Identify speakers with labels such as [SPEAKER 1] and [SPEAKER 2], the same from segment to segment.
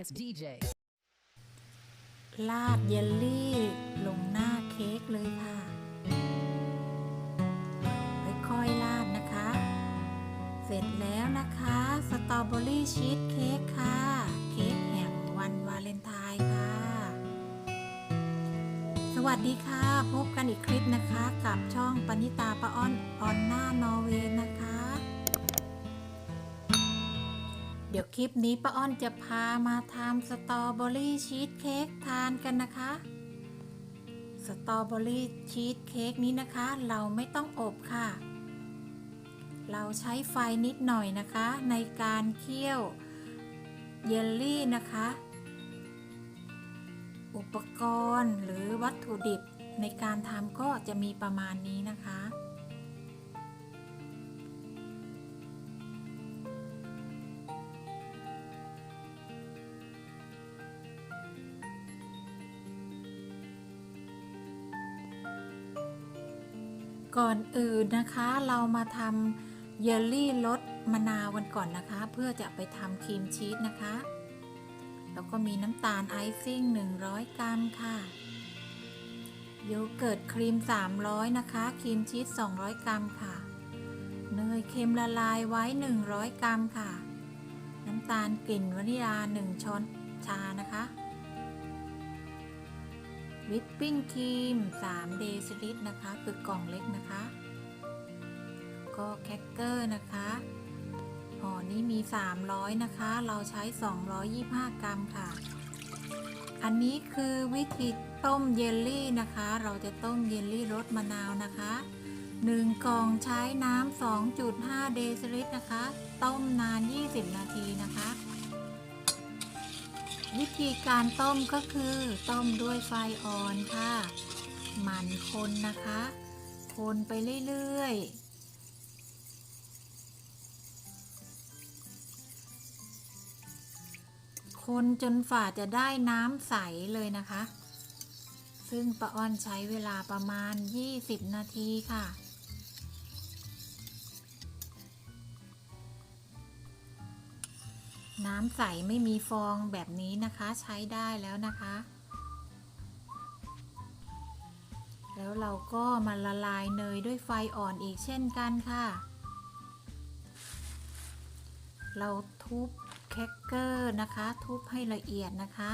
[SPEAKER 1] as DJ.
[SPEAKER 2] ลาดเยลลี่ลงหน้าเค้กเลยค่ะ ค่อยๆลาดนะคะ เสร็จแล้วนะคะ สตรอเบอรี่ชีสเค้กค่ะ เค้กแห่งวันวาเลนไทน์ค่ะ สวัสดีค่ะ พบกันอีกคลิปนะคะ กับช่องปณิตาปะอ้อนออนหน้านอร์เวย์นะคะ เดี๋ยวคลิปนี้ป้าอ้อนจะพามาทำสตรอเบอรี่ชีสเค้กทานกันนะคะ สตรอเบอรี่ชีสเค้กนี้นะคะ เราไม่ต้องอบค่ะ เราใช้ไฟนิดหน่อยนะคะ ในการเคี่ยวเยลลี่นะคะ อุปกรณ์หรือวัตถุดิบในการทำก็จะมีประมาณนี้นะคะ ก่อนอื่นนะคะเรามาทำเยลลี่รสมะนาวกันก่อนนะคะ เพื่อจะไปทำครีมชีสนะคะ แล้วก็มีน้ำตาลไอซิ่ง 100 กรัมค่ะ โยเกิร์ตครีม 300 นะคะ ครีมชีส 200 กรัมค่ะ เนยเค็มละลายไว้ 100 กรัมค่ะ น้ำตาลกลิ่นวานิลา 1 ช้อนชานะคะ วิปปิ้งครีม3เดซิลิตรนะคะ คือกล่องเล็กนะคะ ก็แคคเกอร์นะคะห่อนี้มี 300 นะคะ เราใช้ 225 กรัมค่ะ อันนี้คือวิธีต้มเยลลี่นะคะ เราจะต้มเยลลี่รสมะนาวนะคะ 1 กล่องใช้น้ำ2.5 เดซิลิตรนะคะ ต้มนาน 20 นาทีนะคะ วิธีการต้มก็คือต้มด้วยไฟอ่อนค่ะ หมั่นคนนะคะ คนไปเรื่อยๆ คนจนฝ่าจะได้น้ำใสเลยนะคะ ซึ่งป้าอ้อนใช้เวลาประมาณ 20 นาทีค่ะ น้ำใสไม่มีฟองแบบนี้นะคะใช้ได้แล้วนะคะ แล้วเราก็มาละลายเนยด้วยไฟอ่อนอีกเช่นกันค่ะ เราทุบแคคเกอร์นะคะ ทุบให้ละเอียดนะคะ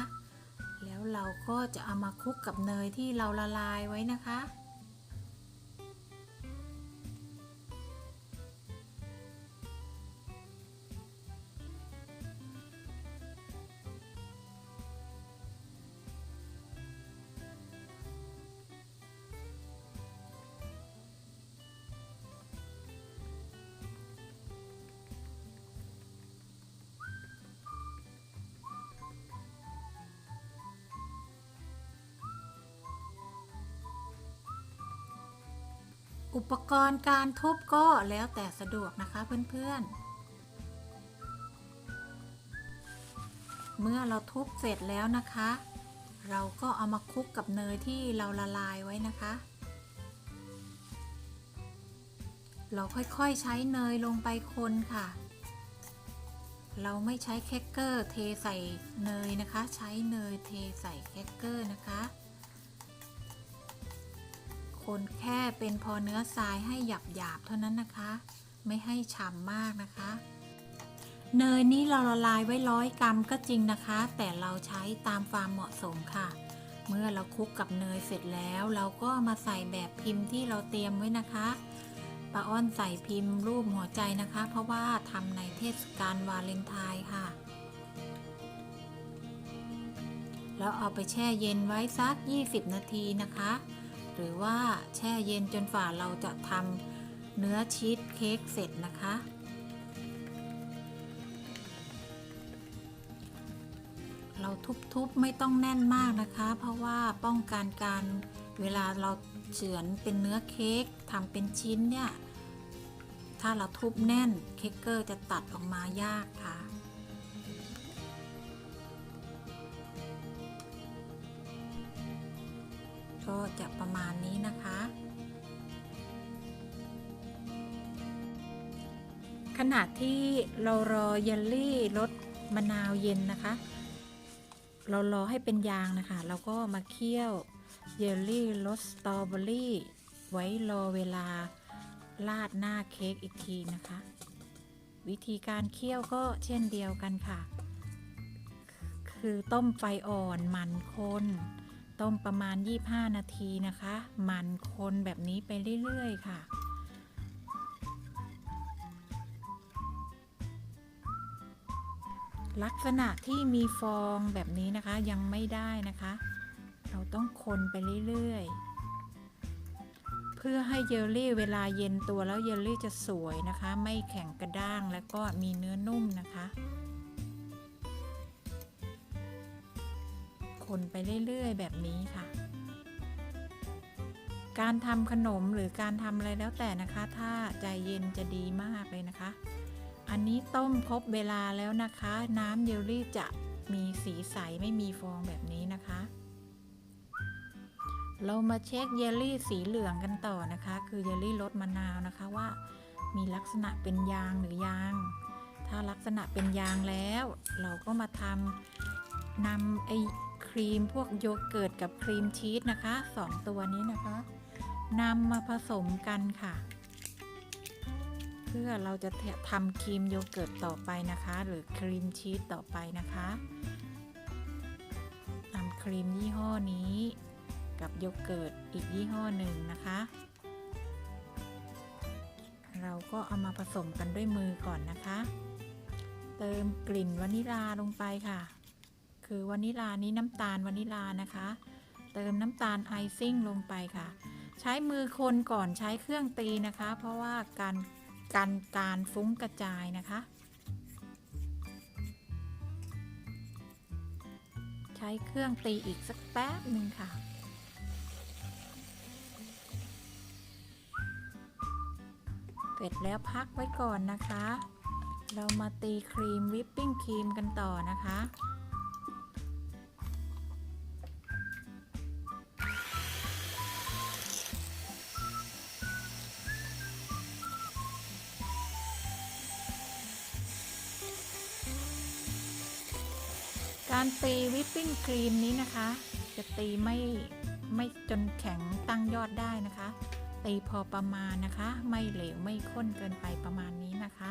[SPEAKER 2] แล้วเราก็จะเอามาคลุกกับเนยที่เราละลายไว้นะคะ อุปกรณ์การทุบก็แล้วแต่สะดวกนะคะเพื่อนๆ เมื่อเราทุบเสร็จแล้วนะคะ เราก็เอามาคลุกกับเนยที่เราละลายไว้นะคะ เราค่อยๆใช้เนยลงไปคนค่ะ เราไม่ใช้แคคเกอร์เทใส่เนยนะคะ ใช้เนยเทใส่แคคเกอร์นะคะ คนแค่เป็นพอเนื้อทรายให้หยาบเท่านั้นนะคะ ไม่ให้ฉ่ำมากนะคะ เนยนี้เราละลายไว้ร้อยกรัมก็จริงนะคะ แต่เราใช้ตามความเหมาะสมค่ะ เมื่อเราคลุกกับเนยเสร็จแล้ว เราก็มาใส่แบบพิมพ์ที่เราเตรียมไว้นะคะป้าอ้อนใส่พิมพ์รูปหัวใจนะคะ เพราะว่าทำในเทศกาลวาเลนไทน์ค่ะแล้วเอาไปแช่เย็นไว้สัก 20 นาทีนะคะ หรือว่าแช่เย็นจนฝ่าเราจะทำเนื้อชีสเค้กเสร็จนะคะ เราทุบๆไม่ต้องแน่นมากนะคะ เพราะว่าป้องกันการเวลาเราเฉือนเป็นเนื้อเค้กทำเป็นชิ้นเนี่ย ถ้าเราทุบแน่นเค้กเกอร์จะตัดออกมายากค่ะ ก็จะประมาณนี้นะคะ ขณะที่เรารอเยลลี่รสมะนาวเย็นนะคะ เรารอให้เป็นยางนะคะ เราก็มาเคี่ยวเยลลี่รสสตรอเบอรี่ไว้รอเวลาราดหน้าเค้กอีกทีนะคะ วิธีการเคี่ยวก็เช่นเดียวกันค่ะ คือต้มไฟอ่อนมันคน ต้มประมาณ 25 นาทีนะคะหมันคนแบบนี้ไปเรื่อย ๆ ค่ะ ลักษณะที่มีฟองแบบนี้นะคะยังไม่ได้นะคะ เราต้องคนไปเรื่อย ๆ เพื่อให้เยลลี่เวลาเย็นตัวแล้วเยลลี่จะสวยนะคะ ไม่แข็งกระด้างและก็มีเนื้อนุ่มนะคะ คนไปเรื่อยๆ แบบนี้ค่ะ การทำขนมหรือการทำอะไรแล้วแต่นะคะ ถ้าใจเย็นจะดีมากเลยนะคะ อันนี้ต้มครบเวลาแล้วนะคะ น้ำเยลลี่จะมีสีใสไม่มีฟองแบบนี้นะคะ เรามาเช็คเยลลี่สีเหลืองกันต่อนะคะ คือเยลลี่รสมะนาวนะคะว่า มีลักษณะเป็นยางหรือยางถ้าลักษณะเป็นยางแล้ว เราก็มาทำนำไอ รีมพวกโยเกิร์ตกับครีมชีสนะคะสองตัวนี้นะคะนำมาผสมกันค่ะ เพื่อเราจะทำครีมโยเกิร์ตต่อไปนะคะ หรือครีมชีสต่อไปนะคะนำครีมยี่ห้อนี้กับโยเกิร์ตอีกยี่ห้อหนึ่งนะคะ เราก็เอามาผสมกันด้วยมือก่อนนะคะ เติมกลิ่นวานิลาลงไปค่ะ คือวานิลานี้น้ำตาลวานิลานะคะ เติมน้ำตาลไอซิ่งลงไปค่ะ ใช้มือคนก่อนใช้เครื่องตีนะคะ เพราะว่าการกันการฟุ้งกระจายนะคะ ใช้เครื่องตีอีกสักแป๊บหนึ่งค่ะเสร็จแล้วพักไว้ก่อนนะคะ เรามาตีครีมวิปปิ้งครีมกันต่อนะคะ การตีวิปปิ้งครีมนี้นะคะ จะตีไม่ไม่จนแข็งตั้งยอดได้นะคะ ตีพอประมาณนะคะ ไม่เหลวไม่ข้นเกินไปประมาณนี้นะคะ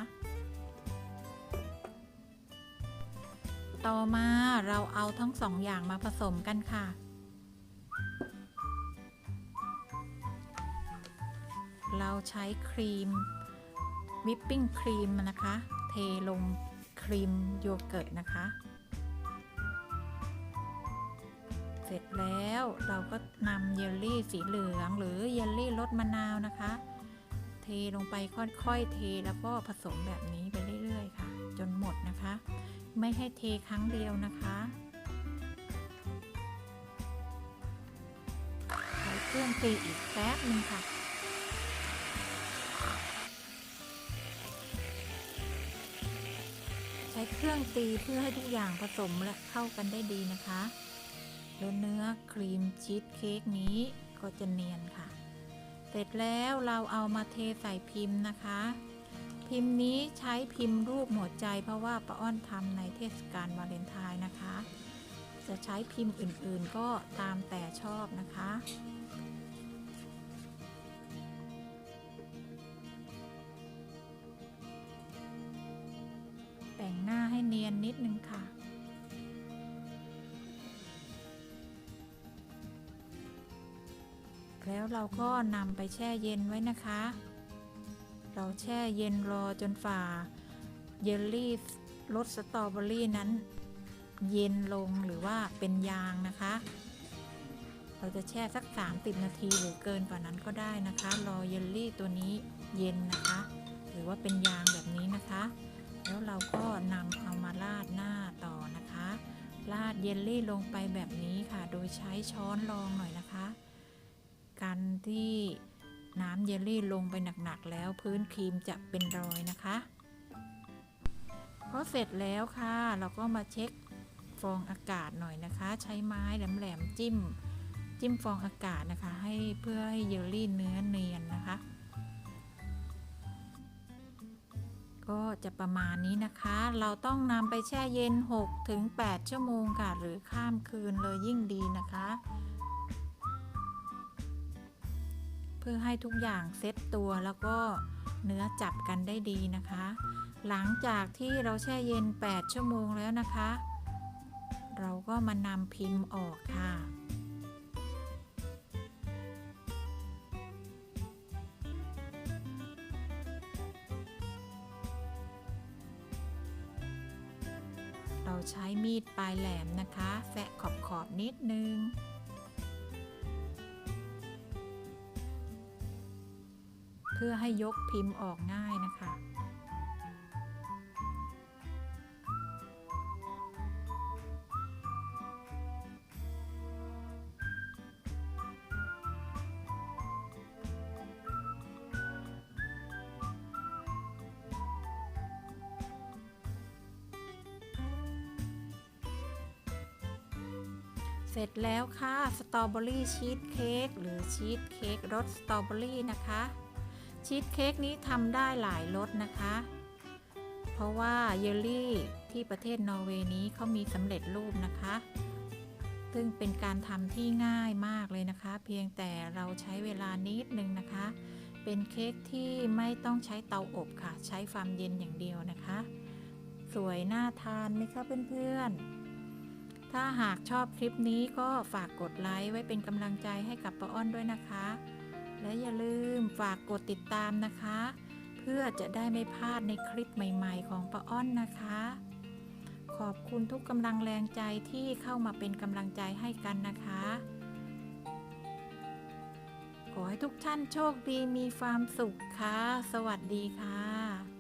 [SPEAKER 2] ต่อมาเราเอาทั้งสองอย่างมาผสมกันค่ะ เราใช้ครีมวิปปิ้งครีมนะคะ เทลงครีมโยเกิร์ตนะคะ เสร็จแล้วเราก็นำเยลลี่สีเหลืองหรือเยลลี่รสมะนาวนะคะ เทลงไปค่อยๆเทแล้วก็ผสมแบบนี้ไปเรื่อยๆค่ะ จนหมดนะคะ ไม่ให้เทครั้งเดียวนะคะใช้เครื่องตีอีกแป๊บนึงค่ะใช้เครื่องตีเพื่อให้ทุกอย่างผสมและเข้ากันได้ดีนะคะ แล้วเนื้อครีมชีสเค้กนี้ก็จะเนียนค่ะ เสร็จแล้วเราเอามาเทใส่พิมพ์นะคะ พิมพ์นี้ใช้พิมพ์รูปหัวใจเพราะว่าป้าอ้อนทำในเทศกาลวาเลนไทน์นะคะ จะใช้พิมพ์อื่นๆก็ตามแต่ชอบนะคะแต่งหน้าให้เนียนนิดนึงค่ะ แล้วเราก็นำไปแช่เย็นไว้นะคะ เราแช่เย็นรอจนฝ่า เยลลี่รสสตรอเบอรี่นั้น เย็นลงหรือว่าเป็นยางนะคะ เราจะแช่สัก 30 นาทีหรือเกินกว่านั้นก็ได้นะคะ รอเยลลี่ตัวนี้เย็นนะคะ หรือว่าเป็นยางแบบนี้นะคะ แล้วเราก็นำเอามาราดหน้าต่อนะคะราดเยลลี่ลงไปแบบนี้ค่ะ โดยใช้ช้อนรองหน่อยนะคะ ที่น้ำเยลลี่ลงไปหนักๆแล้วพื้นครีมจะเป็นรอยนะคะพอเสร็จแล้วค่ะ เราก็มาเช็คฟองอากาศหน่อยนะคะ ใช้ไม้แหลมๆจิ้ม จิ้มฟองอากาศนะคะ ให้เพื่อให้เยลลี่เนื้อเนียนนะคะ ก็จะประมาณนี้นะคะ เราต้องนำไปแช่เย็น6ถึง8ชั่วโมงค่ะ หรือข้ามคืนเลยยิ่งดีนะคะ พื่อให้ทุกอย่างเซ็ตตัวแล้วก็เนื้อจับกันได้ดีนะคะ หลังจากที่เราแช่เย็น 8 ชั่วโมงแล้วนะคะ เราก็มานำพิมพ์ออกค่ะเราใช้มีดปลายแหลมนะคะ แฟะขอบขอบนิดนึง พื่อให้ยกพิมพ์ออกง่ายนะคะ เสร็จแล้วค่ะ สตรอเบอรี่ชีสเค้กหรือชีสเค้กรสสตรอเบอรี่นะคะ ชีสเค้กนี้ทำได้หลายรสนะคะ เพราะว่าเยลลี่ที่ประเทศนอร์เวย์นี้เขามีสำเร็จรูปนะคะ ซึ่งเป็นการทำที่ง่ายมากเลยนะคะ เพียงแต่เราใช้เวลานิดนึงนะคะ เป็นเค้กที่ไม่ต้องใช้เตาอบค่ะ ใช้ความเย็นอย่างเดียวนะคะ สวยน่าทานไหมคะเพื่อนๆ ถ้าหากชอบคลิปนี้ก็ฝากกดไลค์ไว้เป็นกำลังใจให้กับป้าอ้อนด้วยนะคะ และอย่าลืมฝากกดติดตามนะคะ เพื่อจะได้ไม่พลาดในคลิปใหม่ๆ ของป้าอ้อนนะคะ ขอบคุณทุกกำลังแรงใจที่เข้ามาเป็นกำลังใจให้กันนะคะ ขอให้ทุกท่านโชคดีมีความสุขค่ะ สวัสดีค่ะ